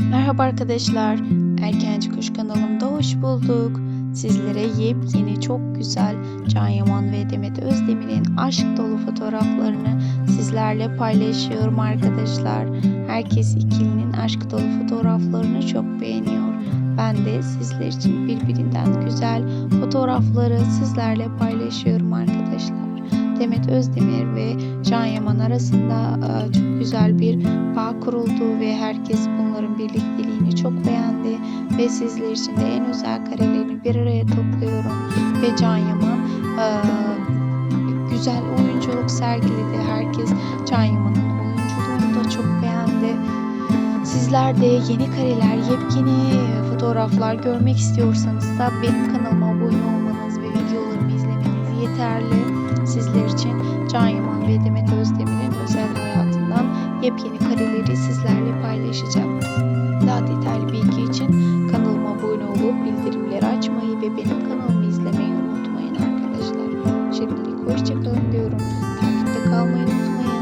Merhaba arkadaşlar. Erkenci Kuş kanalımda hoş bulduk. Sizlere yepyeni çok güzel Can Yaman ve Demet Özdemir'in aşk dolu fotoğraflarını sizlerle paylaşıyorum arkadaşlar. Herkes ikilinin aşk dolu fotoğraflarını çok beğeniyor. Ben de sizler için birbirinden güzel fotoğrafları sizlerle paylaşıyorum arkadaşlar. Demet Özdemir ve Can Yaman arasında e, çok güzel bir bağ kuruldu ve herkes bunların birlikteliğini çok beğendi ve sizler için de en özel karelerini bir araya topluyorum ve Can Yaman e, güzel oyunculuk sergiledi. Herkes Can Yaman'ın oyunculuğunu da çok beğendi. Sizler de yeni kareler, yepyeni fotoğraflar görmek istiyorsanız da benim kanalıma abone olmanız ve videolarımı izlemeniz yeterli. Sizler için Can Yaman ve Demet Özdemir'in özel hayatından yepyeni kareleri sizlerle paylaşacağım. Daha detaylı bilgi için kanalıma abone olup bildirimleri açmayı ve benim kanalımı izlemeyi unutmayın arkadaşlar. Şimdilik hoşçakalın diyorum. Takipte kalmayı unutmayın.